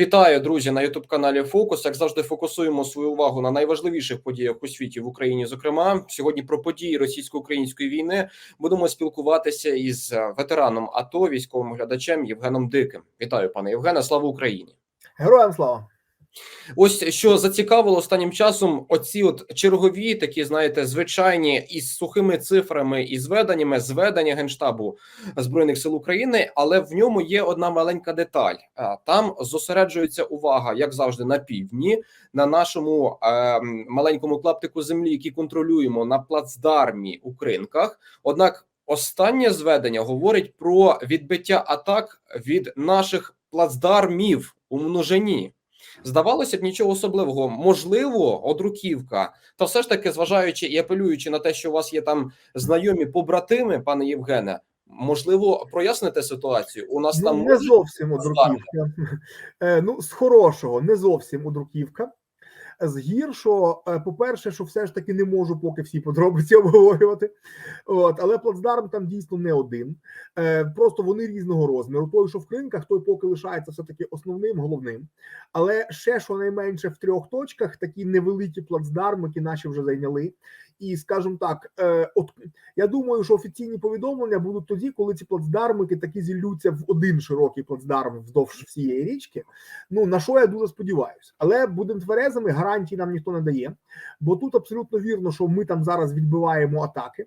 Вітаю, друзі, на Ютуб каналі Фокус. Як завжди, фокусуємо свою увагу на найважливіших подіях у світі в Україні. Зокрема, сьогодні про події російсько-української війни будемо спілкуватися із е, ветераном АТО, військовим глядачем Євгеном Диким. Вітаю, пане Євгене. Слава Україні! Героям слава! Ось що зацікавило останнім часом, оці от чергові, такі знаєте, звичайні із сухими цифрами і зведеннями зведення генштабу збройних сил України, але в ньому є одна маленька деталь. Там зосереджується увага, як завжди, на півдні, на нашому е, маленькому клаптику землі, який контролюємо на плацдармі у кринках. Однак, останнє зведення говорить про відбиття атак від наших плацдармів у множині. Здавалося б, нічого особливого. Можливо, одруківка, та все ж таки, зважаючи і апелюючи на те, що у вас є там знайомі побратими, пане Євгене, можливо, проясните ситуацію. У нас Ну, там не зовсім одруківка. Е, Ну, з хорошого, не зовсім одруківка. З гіршого, е, по-перше, що все ж таки не можу поки всі подробиці обговорювати. От, але плацдарм там дійсно не один. Е, Просто вони різного розміру. Той, що в кринках, той поки лишається все-таки основним, головним. Але ще щонайменше в трьох точках такі невеликі плацдарми, які наші вже зайняли. І скажімо так, е, от я думаю, що офіційні повідомлення будуть тоді, коли ці плацдармики такі зіллються в один широкий плацдарм вздовж всієї річки. Ну на що я дуже сподіваюся, але будемо тверезими, гарантій нам ніхто не дає. Бо тут абсолютно вірно, що ми там зараз відбиваємо атаки.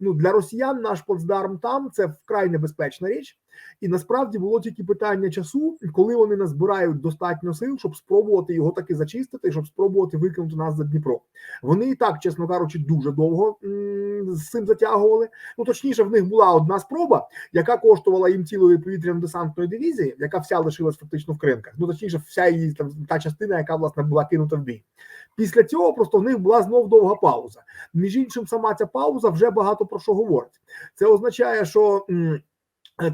Ну для росіян наш плацдарм там це вкрай небезпечна річ, і насправді було тільки питання часу, коли вони назбирають достатньо сил, щоб спробувати його таки зачистити, щоб спробувати викинути нас за Дніпро. Вони і так, чесно кажучи, дуже довго з цим затягували. Ну точніше, в них була одна спроба, яка коштувала їм цілої повітряно-десантної дивізії, яка вся лишилась фактично в кринках. Ну точніше, вся її там та частина, яка власне була кинута в бій. Після цього просто в них була знов довга пауза. Між іншим, сама ця пауза вже багато про що говорить. Це означає, що.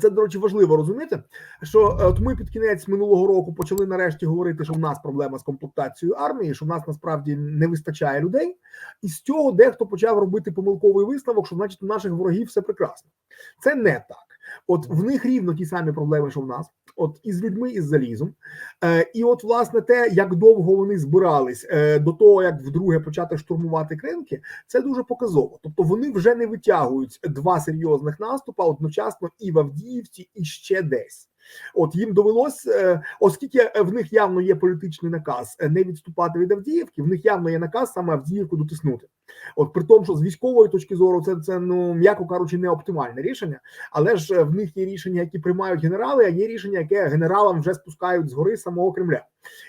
Це, до речі, важливо розуміти, що е, от ми під кінець минулого року почали нарешті говорити, що в нас проблема з комплектацією армії, що в нас насправді не вистачає людей, і з цього дехто почав робити помилковий висновок, що значить у наших ворогів все прекрасно. Це не так. От в них рівно ті самі проблеми, що в нас, от із людьми, із залізом. Е, і от, власне, те, як довго вони збирались е, до того, як вдруге почати штурмувати кринки, це дуже показово. Тобто вони вже не витягують два серйозних наступа одночасно і в Авдіївці, і ще десь. От їм довелось, е, оскільки в них явно є політичний наказ е, не відступати від Авдіївки, в них явно є наказ саме Авдіївку дотиснути. От при тому, що з військової точки зору це, це ну м'яко кажучи, не оптимальне рішення, але ж е, в них є рішення, які приймають генерали, а є рішення, яке генералам вже спускають згори самого Кремля.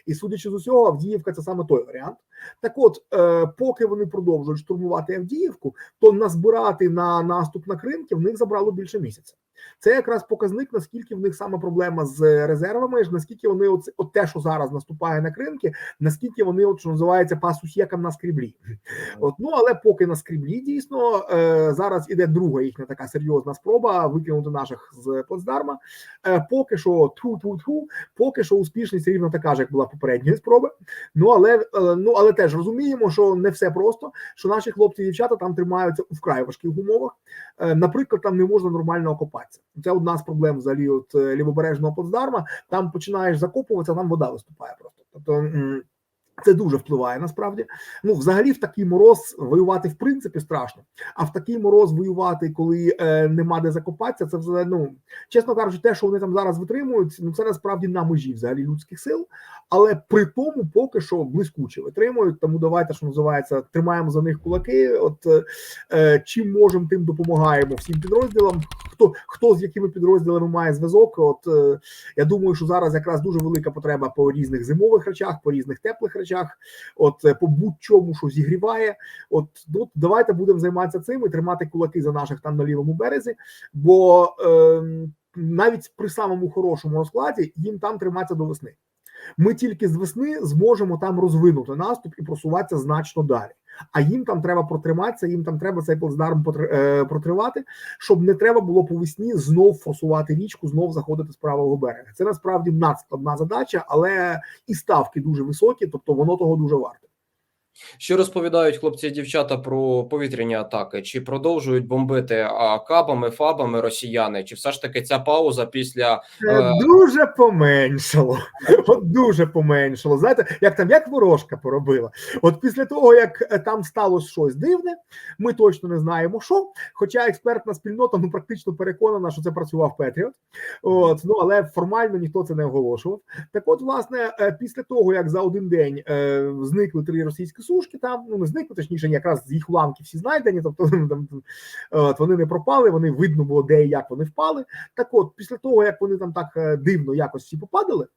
І судячи з усього, Авдіївка це саме той варіант. Так, от, е, поки вони продовжують штурмувати Авдіївку, то назбирати на наступ на Кримки в них забрало більше місяця. Це якраз показник, наскільки в них саме проблема з резервами, ж наскільки вони оце, от те, що зараз наступає на Кримки, наскільки вони, от що називається, пасусєкам на скріблі. От ну але поки на скріблі дійсно е, зараз іде друга їхня така серйозна спроба викинути наших з плацдарма. Е, поки що ту ту ту поки що успішність рівно така ж, як була попередньої спроби. Ну але е, ну але теж розуміємо, що не все просто. Що наші хлопці і дівчата там тримаються у вкрай важких умовах. Е, наприклад, там не можна нормально окопатися. Це одна з проблем взагалі от е, лівобережного плацдарма. Там починаєш закопуватися, там вода виступає просто. Тобто. Це дуже впливає насправді. Ну, взагалі, в такий мороз воювати в принципі страшно. А в такий мороз воювати, коли е, нема де закопатися, це взагалі, ну чесно кажучи, те, що вони там зараз витримують, ну це насправді на межі взагалі людських сил. Але при тому поки що блискуче витримують. Тому давайте, що називається, тримаємо за них кулаки. От е, е, чим можемо, тим допомагаємо всім підрозділам. Хто хто з якими підрозділами має зв'язок? От е, я думаю, що зараз якраз дуже велика потреба по різних зимових речах, по різних теплих речах. От е, по будь-чому, що зігріває. От тут давайте будемо займатися цим і тримати кулаки за наших там на лівому березі. Бо е, навіть при самому хорошому розкладі їм там триматися до весни. Ми тільки з весни зможемо там розвинути наступ і просуватися значно далі. А їм там треба протриматися, їм там треба цей плацдарм е, протривати, щоб не треба було по весні знов форсувати річку, знов заходити з правого берега. Це насправді надскладна задача, але і ставки дуже високі, тобто воно того дуже варте. Що розповідають хлопці і дівчата про повітряні атаки? Чи продовжують бомбити кабами, фабами росіяни? Чи все ж таки ця пауза після Е, Е. Дуже поменшало. От дуже поменшало. Знаєте, як там як ворожка поробила. От після того, як е, там сталося щось дивне, ми точно не знаємо, що. Хоча експертна спільнота ну практично переконана, що це працював Петріот. От ну але формально ніхто це не оголошував. Так, от, власне, е, після того як за один день е, зникли три російські сушки, там ну не зникли, точніше, якраз з їх уламки всі знайдені, тобто там от, вони не пропали, вони видно було, де і як вони впали. Так, от, після того як вони там так е, дивно якось всі попадали,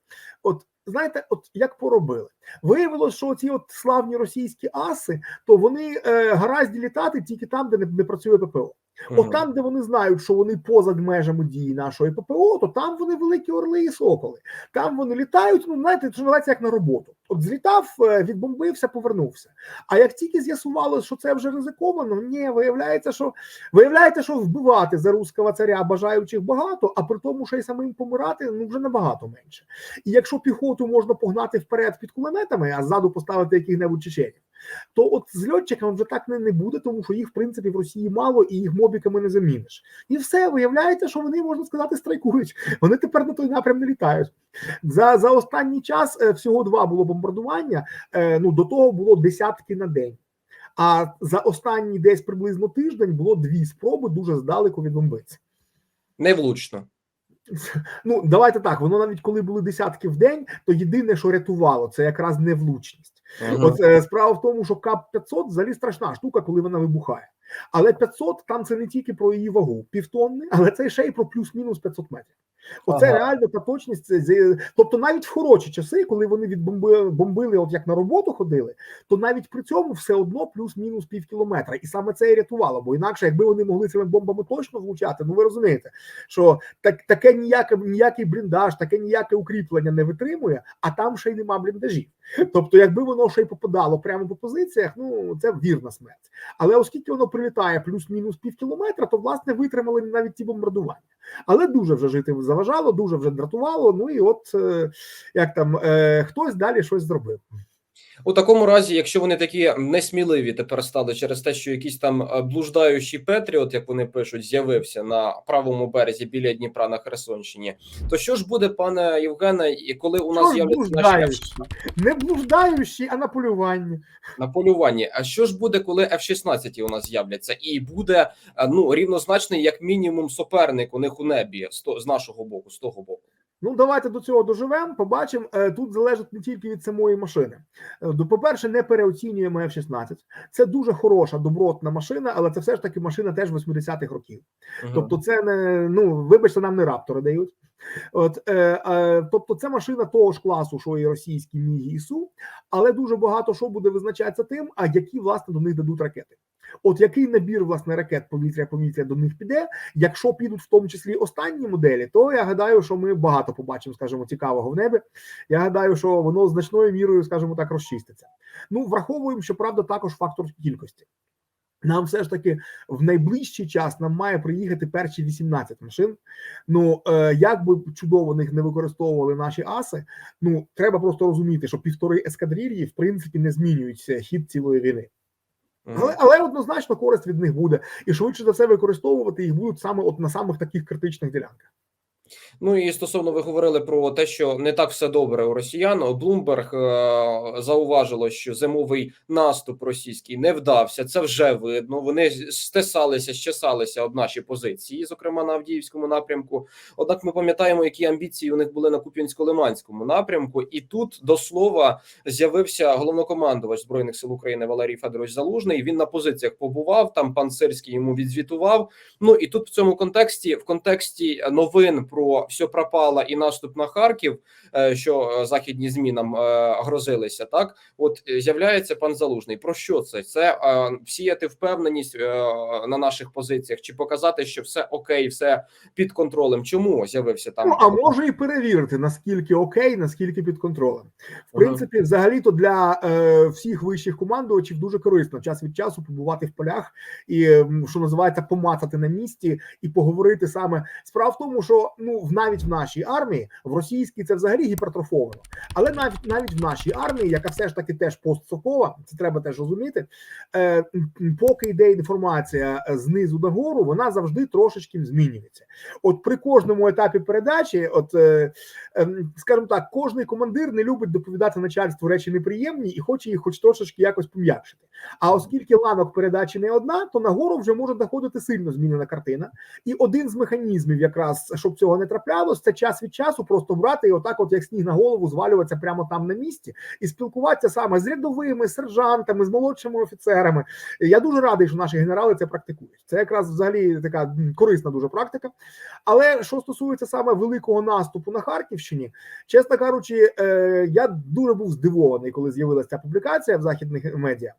от знаєте, от як поробили, виявилось, що ці от славні російські аси, то вони е, гаразді літати тільки там, де не, не працює ППО. От там, де вони знають, що вони поза межами дії нашої ППО, то там вони великі орли і соколи. Там вони літають. Ну знаєте, що називається як на роботу. От злітав, е, відбомбився, повернувся. А як тільки з'ясувалося, що це вже ризиковано, ні, виявляється, що виявляється, що вбивати за русского царя бажаючих багато, а при тому, що й самим помирати ну вже набагато менше. І якщо піхоту можна погнати вперед під кулеметами, а ззаду поставити яких-небудь чеченів, то от з льотчиками вже так не, не буде, тому що їх в принципі в Росії мало і їх мобіками не заміниш. І все виявляється, що вони можна сказати страйкують. Вони тепер на той напрям не літають. За за останній час е, всього два було бомбардування. е, Ну до того було десятки на день. А за останній десь приблизно тиждень було дві спроби дуже здалеку відбомбитися. Невлучно. Ну давайте так. Воно навіть коли були десятки в день, то єдине, що рятувало, це якраз невлучність. Ага. От е, справа в тому, що КАП 500 взагалі страшна штука, коли вона вибухає. Але 500 там це не тільки про її вагу півтонни, але це ще й про плюс-мінус 500 метрів. Оце Ага. реально та точність. Тобто, навіть в хороші часи, коли вони відбомбили бомбили, от як на роботу ходили, то навіть при цьому все одно плюс-мінус пів кілометра. І саме це і рятувало. Бо інакше, якби вони могли цими бомбами точно влучати, ну ви розумієте, що так таке ніяке ніякий бліндаж, таке ніяке укріплення не витримує, а там ще й нема бліндажів. Тобто, якби воно ще й попадало прямо по позиціях, ну це вірна смерть. Але оскільки воно прилітає плюс-мінус пів кілометра, то власне витримали навіть ті бомбардування. Але дуже вже жити заважало, дуже вже дратувало. Ну і от е, як там е, хтось далі щось зробив. У такому разі, якщо вони такі несміливі тепер стали через те, що якийсь там е, блуждаючий Петріот, як вони пишуть, з'явився на правому березі біля Дніпра на Херсонщині, то що ж буде, пане Євгене, і коли у нас з'являться наші? Не блуждаючі, а на полюванні. на полюванні? А що ж буде, коли F-16 у нас з'являться, і буде е, ну рівнозначний, як мінімум, суперник у них у небі з нашого боку, з того боку. Ну, давайте до цього доживемо. Побачимо. Е, Тут залежить не тільки від самої машини. Е, По-перше, не переоцінюємо F-16. Це дуже хороша, добротна машина, але це все ж таки машина теж 80-х років. Мгм. Тобто, це не ну вибачте, нам не раптори дають. От е, е, тобто, це машина того ж класу, що і російські мігі і су, але дуже багато що буде визначатися тим, а які власне до них дадуть ракети. От який набір власне ракет повітря повітря до них піде. Якщо підуть в тому числі останні моделі, то я гадаю, що ми багато побачимо, скажімо, цікавого в небі. Я гадаю, що воно значною мірою, скажімо так, розчиститься. Ну враховуємо, що правда також фактор кількості. Нам все ж таки в найближчий час нам має приїхати перші 18 машин. Ну е, як би чудово них не використовували наші аси, ну треба просто розуміти, що півтори ескадрильї в принципі не змінюють хід цілої війни. Але, але однозначно користь від них буде, і швидше за все використовувати їх будуть саме от на самих таких критичних ділянках. Ну і стосовно ви говорили про те, що не так все добре у росіян. Блумберг е, зауважило, що зимовий наступ російський не вдався. Це вже видно. Вони стесалися, щесалися об наші позиції, зокрема на Авдіївському напрямку. Однак ми пам'ятаємо, які амбіції у них були на Куп'янсько-Лиманському напрямку. І тут до слова з'явився головнокомандувач збройних сил України Валерій Федорович Залужний. Він на позиціях побував. Там пан Сирський йому відзвітував. Ну і тут в цьому контексті, в контексті новин про все пропало і наступ на Харків, е, що е, західні змі нам е, грозилися, так от з'являється пан Залужний. Про що це? Це всіяти впевненість на наших позиціях, чи показати, що все окей, все під контролем. Чому з'явився там? Ну а може і перевірити наскільки окей, наскільки під контролем. В принципі, взагалі-то для е, всіх вищих командувачів дуже корисно час від часу побувати в полях і що називається помацати на місці і поговорити саме. Справа в тому, що ну ну навіть в нашій армії, в російській це взагалі гіпертрофовано, але навіть навіть в нашій армії, яка все ж таки теж постсокова, це треба теж розуміти. Е, поки йде інформація е, знизу нагору, вона завжди трошечки змінюється. От при кожному етапі передачі, от е, ем, скажімо так, кожний командир не любить доповідати начальству речі неприємні і хоче їх, хоч трошечки якось пом'якшити. А оскільки ланок передачі не одна, то нагору вже може доходити сильно змінена картина. І один з механізмів, якраз щоб цього не траплялось, це час від часу просто брати і отак, от як сніг на голову, звалюватися прямо там на місці і спілкуватися саме з рядовими, сержантами, з молодшими офіцерами. Я дуже радий, що наші генерали це практикують. Це якраз взагалі така корисна дуже практика. Але що стосується саме великого наступу на Харківщині, чесно кажучи, е, я дуже був здивований, коли з'явилася ця публікація в західних медіа.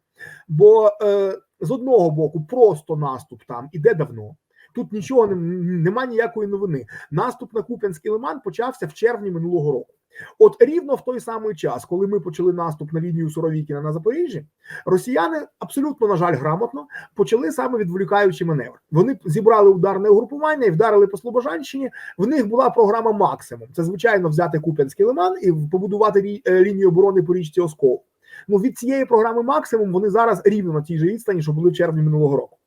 Бо е, з одного боку, просто наступ там іде давно. Тут нічого не, нема ніякої новини. Наступ на Куп'янський лиман почався в червні минулого року. От рівно в той самий час, коли ми почали наступ на лінію Суровікіна на Запоріжжі, росіяни абсолютно на жаль грамотно почали саме відволікаючий маневр. Вони зібрали ударне угрупування і вдарили по Слобожанщині. В них була програма максимум. Це звичайно взяти Куп'янський лиман і побудувати е, лінію оборони по річці Оскол. Ну від цієї програми максимум вони зараз рівно на тій же відстані, що були в червні минулого року.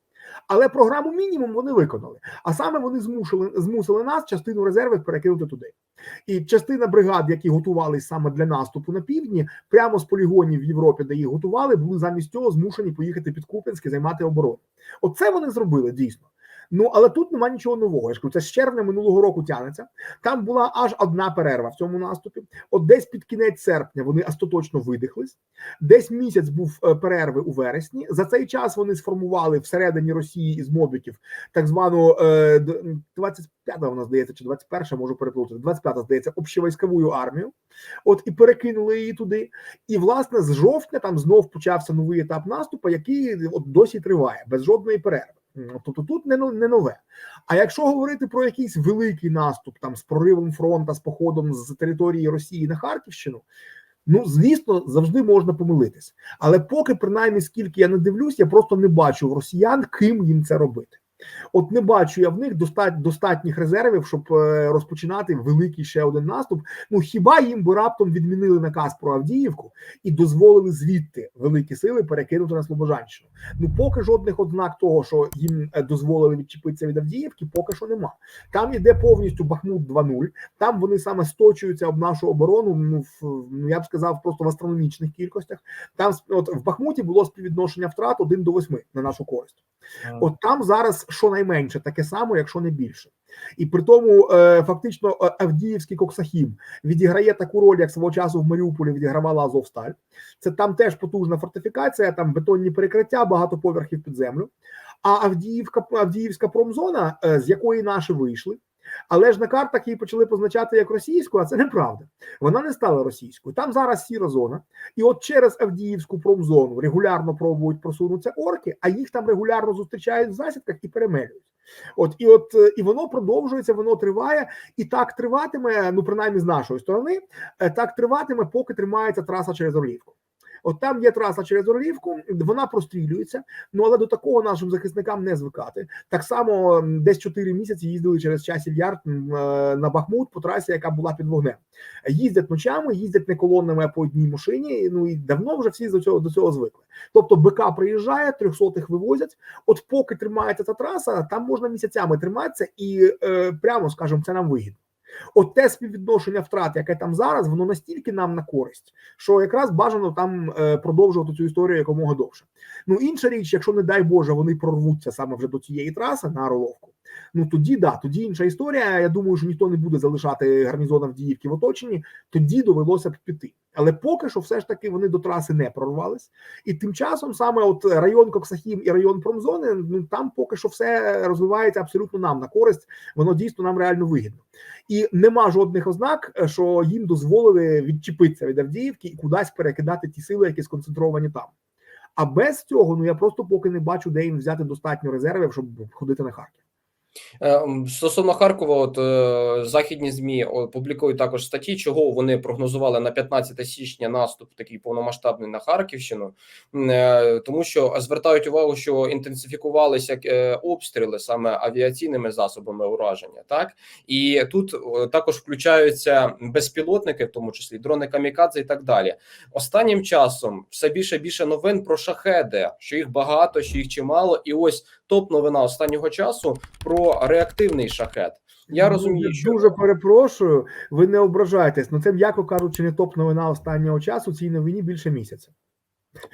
Але програму мінімум вони виконали. А саме вони змусили, змусили нас частину резервів перекинути туди. І частина бригад, які готувалися саме для наступу на півдні, прямо з полігонів в Європі, де їх готували, були замість цього змушені поїхати під Куп'янськ і займати оборону. Оце вони зробили дійсно. Ну але тут немає нічого нового. Я ж кажу, це з червня минулого року тягнеться. Там була аж одна перерва в цьому наступі. От десь під кінець серпня вони остаточно видихлись. Десь місяць був е, перерви у вересні. За цей час вони сформували всередині Росії із мобіків так звану е, д- 25-та, вона здається, чи 21-та, можу переплутати. 25-та, здається, общевійськову армію. От і перекинули її туди. І власне з жовтня там знов почався новий етап наступу, який от досі триває без жодної перерви. Тобто тут не, но- не нове. А якщо говорити про якийсь великий наступ там з проривом фронта, з походом з території Росії на Харківщину, ну звісно, завжди можна помилитись. Але поки, принаймні, скільки я не дивлюсь, я просто не бачу росіян, ким їм це робити. От не бачу я в них достатніх резервів, щоб е, розпочинати великий ще один наступ. Ну хіба їм би раптом відмінили наказ про Авдіївку і дозволили звідти великі сили перекинути на Слобожанщину? Ну поки жодних ознак того, що їм е, дозволили відчепитися від Авдіївки, поки що нема. Там іде повністю Бахмут 2.0, Там вони саме сточуються об нашу оборону. Ну в ну я б сказав, просто в астрономічних кількостях. Там от в Бахмуті було співвідношення втрат 1 до 8 на нашу користь. От там зараз щонайменше таке саме, якщо не більше. І при тому е, фактично е, Авдіївський Коксахім відіграє таку роль, як свого часу в Маріуполі відігравала Азовсталь. Це там теж потужна фортифікація, там бетонні перекриття, багато поверхів під землю. А Авдіївка, Авдіївська промзона, е, з якої наші вийшли. Але ж на картах її почали позначати як російську, а це неправда. Вона не стала російською. Там зараз сіра зона, і от через Авдіївську промзону регулярно пробують просунутися орки, а їх там регулярно зустрічають в засідках і перемелюють. От і от е, і воно продовжується, воно триває, і так триватиме. Ну принаймні з нашої сторони, е, так триватиме, поки тримається траса через Орлівку. От там є траса через Орлівку, вона прострілюється. Ну але до такого нашим захисникам не звикати. Так само десь 4 місяці їздили через часів яр е, на Бахмут по трасі, яка була під вогнем. Їздять ночами, їздять не колонами, а по одній машині. Ну і давно вже всі до цього до цього звикли. Тобто БК приїжджає, трьохсотих вивозять. От поки тримається ця траса, там можна місяцями триматися, і е, прямо скажемо, це нам вигідно. От те співвідношення втрат, яке там зараз, воно настільки нам на користь, що якраз бажано там е, продовжувати цю історію якомога довше. Ну інша річ, якщо не дай Боже, вони прорвуться саме вже до цієї траси на Орловку. Ну тоді да, тоді інша історія. Я думаю, що ніхто не буде залишати гарнізон Авдіївки в оточенні. Тоді довелося б піти. Але поки що, все ж таки, вони до траси не прорвались. І тим часом саме от район Коксахім і район Промзони, ну там поки що все розвивається абсолютно нам на користь. Воно дійсно нам реально вигідно. І нема жодних ознак, що їм дозволили відчепитися від Авдіївки і кудись перекидати ті сили, які сконцентровані там. А без цього, ну я просто поки не бачу, де їм взяти достатньо резервів, щоб ходити на Харків. Е, Стосовно Харкова, от е, західні змі о, публікують також статті, чого вони прогнозували на 15 січня наступ такий повномасштабний на Харківщину, е, тому що звертають увагу, що інтенсифікувалися е, обстріли саме авіаційними засобами ураження. Так і тут е, також включаються безпілотники, в тому числі дрони камікадзе і так далі. Останнім часом все більше більше новин про шахеди, що їх багато, що їх чимало, і ось топ новина останнього часу про реактивний шахет. Я розумію, що дуже перепрошую. Ви не ображайтесь. Ну це м'яко кажучи, не топ новина останнього часу. Цій новині більше місяця.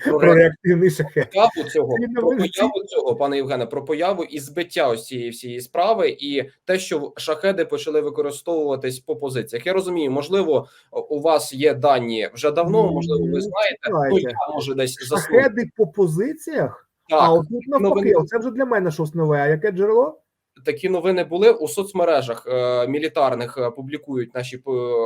про Про реактивний шахет. появу цього про появу цього, пане Євгене, про появу і збиття ось цієї всієї справи, і те, що шахеди почали використовуватись по позиціях. Я розумію, можливо, у вас є дані вже давно. Ну, Можливо, ви знаєте. Ну я може десь заслухаю. Шахеди по позиціях. Так, а от тут навпаки, новини. оце вже для мене щось нове. А яке джерело? такі новини були у соцмережах е, мілітарних. е, Публікують наші е,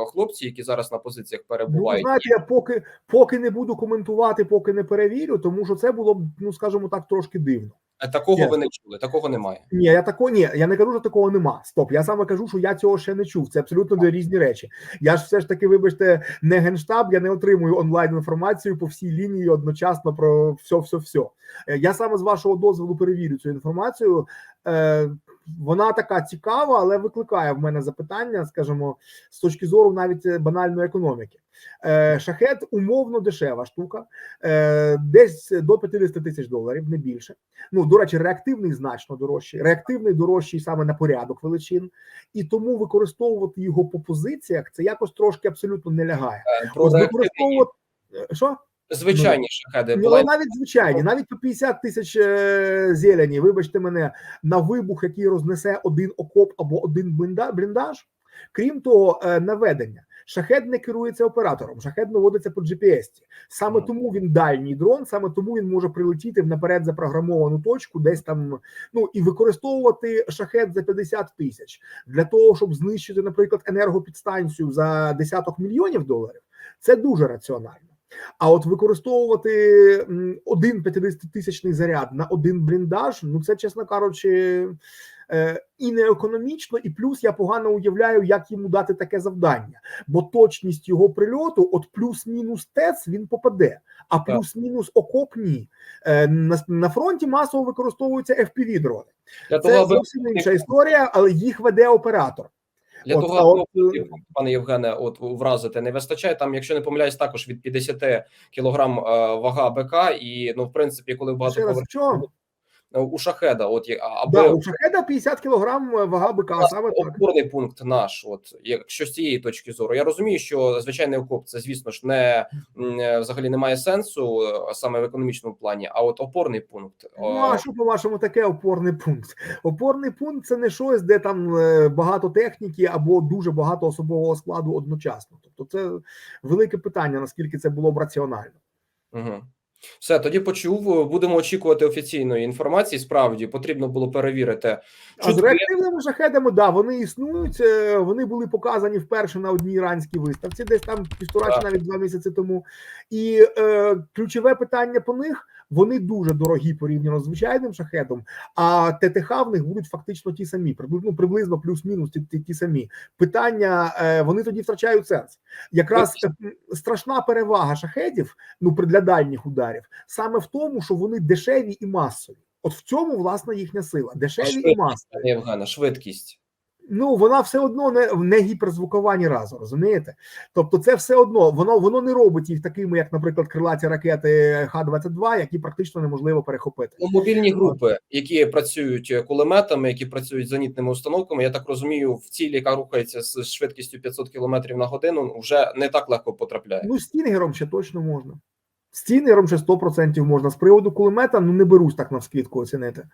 хлопці, які зараз на позиціях Ну, перебувають. знаєте, я поки поки не буду коментувати, поки не перевірю, тому що це було б, ну скажімо так, трошки дивно. Е, Такого Ні. ви не чули, такого немає. Ні, я такого ні, я не кажу, що такого нема. Стоп, я саме кажу, що я цього ще не чув. Це абсолютно дві різні речі. Я ж все ж таки, вибачте, не генштаб, я не отримую онлайн інформацію по всій лінії одночасно про все, все, все. Е, Я саме з вашого дозволу перевірю цю інформацію. Вона така цікава, але викликає в мене запитання, скажімо, з точки зору навіть е, банальної економіки. Е, Шахет умовно дешева штука, е, десь до 50 тисяч доларів, не більше. Ну, до речі, реактивний значно дорожчий. Реактивний дорожчий саме на порядок величин, і тому використовувати його по позиціях це якось трошки абсолютно не лягає. От використовувати що? Звичайні шахеди Ну, були навіть звичайні, навіть по 50 тисяч е, зелені, вибачте мене, на вибух, який рознесе один окоп або один блінда- бліндаж. Крім того, е, наведення. Шахет не керується оператором, шахет наводиться по GPS. Саме тому він дальній дрон, саме тому він може прилетіти в наперед запрограмовану точку, десь там. Ну і використовувати шахет за 50 тисяч для того, щоб знищити, наприклад, енергопідстанцію за десяток мільйонів доларів. Це дуже раціонально. А от використовувати один 50-тисячний заряд на один бліндаж, ну це, чесно кажучи, е, і не економічно, і плюс я погано уявляю, як йому дати таке завдання. Бо точність його прильоту, от плюс-мінус ТЕЦ він попаде, а плюс-мінус окоп ні. Е, на, на фронті масово використовуються FPV дрони. Це зовсім інша історія, але їх веде оператор. Для От, того, а от, пане Євгене, от вразити не вистачає. Там, якщо не помиляюсь, також від 50 кілограм е, вага БК, і ну, в принципі, коли багато Ще раз, в чому? багато у шахеда, от аби Да, у шахеда 50 кілограм вага бика, Власне, саме так. опорний пункт наш, от якщо з цієї точки зору, я розумію, що звичайний окоп це, звісно ж, не е, взагалі не має сенсу е, саме в економічному плані. А от опорний пункт Ну, а що по-вашому таке опорний пункт? Опорний пункт це не щось, де там е, багато техніки або дуже багато особового складу одночасно. Тобто, це велике питання, наскільки це було б раціонально. Угу. Все, тоді почув. Будемо очікувати офіційної інформації. Справді потрібно було перевірити. А з реактивними шахедами, да, вони існують. е, Вони були показані вперше на одній іранській виставці, десь там півтора чи навіть два місяці тому. І е, ключове питання по них вони дуже дорогі порівняно з звичайним шахедом. А ТТХ в них будуть фактично ті самі, приблизно приблизно плюс-мінус ті, ті, ті самі питання. Е, вони тоді втрачають сенс. Якраз е, страшна перевага шахедів, ну для дальніх ударів, саме в тому, що вони дешеві і масові. От в цьому власне їхня сила. Дешеві і Швидкість, масові. пане Євгене, швидкість. Ну вона все одно не, не гіперзвукова ні разу, розумієте? Тобто, це все одно воно воно не робить їх такими, як, наприклад, крилаті ракети Х-22, які практично неможливо перехопити. Ну, мобільні групи, які працюють кулеметами, які працюють зенітними установками, я так розумію, в цілі, яка рухається з швидкістю 500 км на годину, вже не так легко потрапляє. Ну, стінгером ще точно можна. Стінгером ще 100% можна. З приводу кулемета, ну не берусь так навскидку оцінити.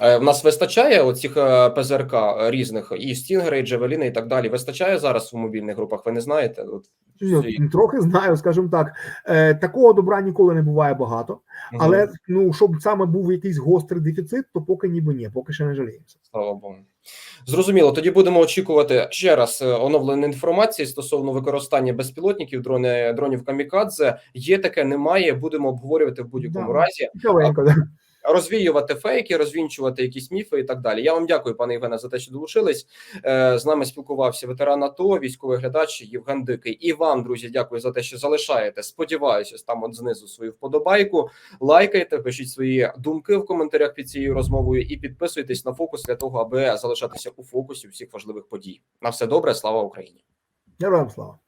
Е, В нас вистачає оцих е, ПЗРК різних і стінгери, і джевеліни, і так далі. Вистачає зараз в мобільних групах. Ви не знаєте? От, Ну, Трохи знаю, скажімо так. Е, такого добра ніколи не буває багато, але ну щоб саме був якийсь гострий дефіцит, то поки ніби ні, поки ще не жаліємося. слава Богу. Зрозуміло. Тоді будемо очікувати ще раз оновлення оновленої інформації стосовно використання безпілотників, дрони дронів камікадзе. Є таке, немає. Будемо обговорювати в будь-якому Да. разі. Цікавенько, да. Розвіювати фейки, розвінчувати якісь міфи і так далі. Я вам дякую, пане Євгене, за те, що долучились. Е, З нами спілкувався ветеран АТО, військовий глядач Євген Дикий. І вам, друзі, дякую за те, що залишаєте. Сподіваюся, там от знизу свою вподобайку. Лайкайте, пишіть свої думки в коментарях під цією розмовою і підписуйтесь на фокус для того, аби залишатися у фокусі всіх важливих подій. На все добре, слава Україні. Героям слава.